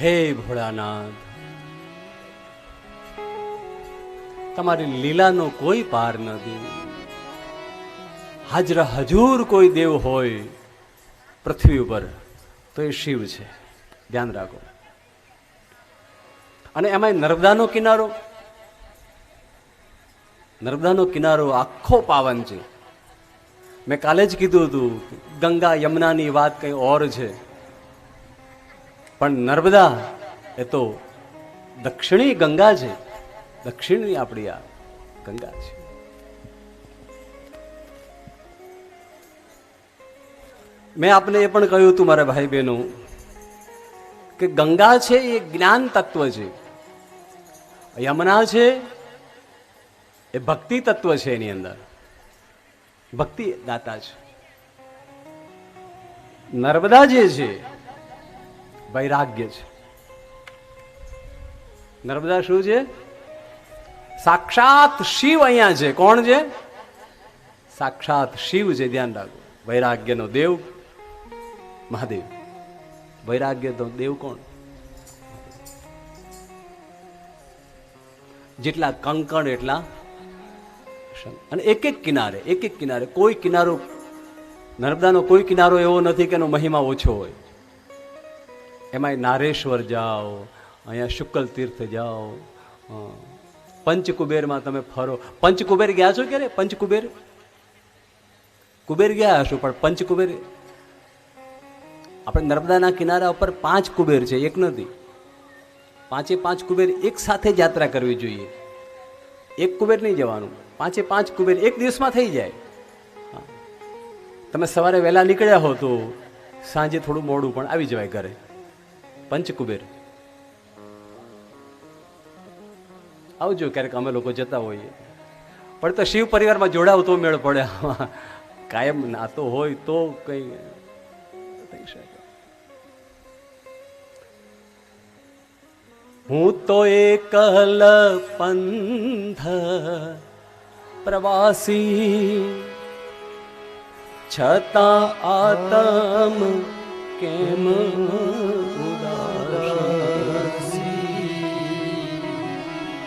હે ભોળાનાથ, તમારી લીલાનો કોઈ પાર નથી. હાજરા હજુર કોઈ દેવ હોય પૃથ્વી ઉપર, તો એ શિવ છે. ધ્યાન રાખો. અને એમાં નર્મદાનો કિનારો નર્મદાનો કિનારો આખો પાવન છે. મેં કાલે જ કીધું હતું, ગંગા યમુનાની વાત કંઈ ઓર છે. પણ નર્મદા એ તો દક્ષિણી ગંગા છે. દક્ષિણની આપણી આ ગંગા છે. મેં આપને એ પણ કહ્યું હતું મારા ભાઈ બહેનો કે ગંગા છે એ જ્ઞાન તત્વ છે. યમુના છે એ ભક્તિ તત્વ છે એની અંદર. ભક્તિ દાતા છે. નર્મદા જે છે વૈરાગ્ય છે. નર્મદા શું છે? સાક્ષાત શિવ અહીંયા છે. કોણ છે? સાક્ષાત શિવ છે. ધ્યાન રાખો. વૈરાગ્યનો દેવ મહાદેવ. વૈરાગ્ય તો દેવ કોણ? જેટલા કંકણ, એટલા અને એક એક કિનારે એક એક કિનારે કોઈ કિનારો, નર્મદાનો કોઈ કિનારો એવો નથી કે એનો મહિમા ઓછો હોય. એમાં નારેશ્વર જાઓ, અહીંયા શુક્લ તીર્થ જાઓ પંચકુબેરમાં તમે ફરો. પંચકુબેર ગયા છો ક્યારે? પંચકુબેર? કુબેર ગયા હશો, પણ પંચકુબેર આપણે નર્મદાના કિનારા ઉપર પાંચ કુબેર છે, એક નથી. પાંચે પાંચ કુબેર એક સાથે યાત્રા કરવી જોઈએ. એક કુબેર નહીં જવાનું. પાંચે પાંચ કુબેર એક દિવસમાં થઈ જાય. તમે સવારે વહેલા નીકળ્યા હો તો સાંજે થોડું મોડું પણ આવી જવાય ઘરે. પંચકુબેર. આવજો ક્યારેક અમે લોકો જતા હોઈએ. પણ તો શિવ પરિવારમાં જોડાવ તો મેળ પડે કાયમ નાતો હોય તો કઈ થઈ શકે. હું તો એકલ પંથ પ્રવાસી, છતાં આતમ કેમ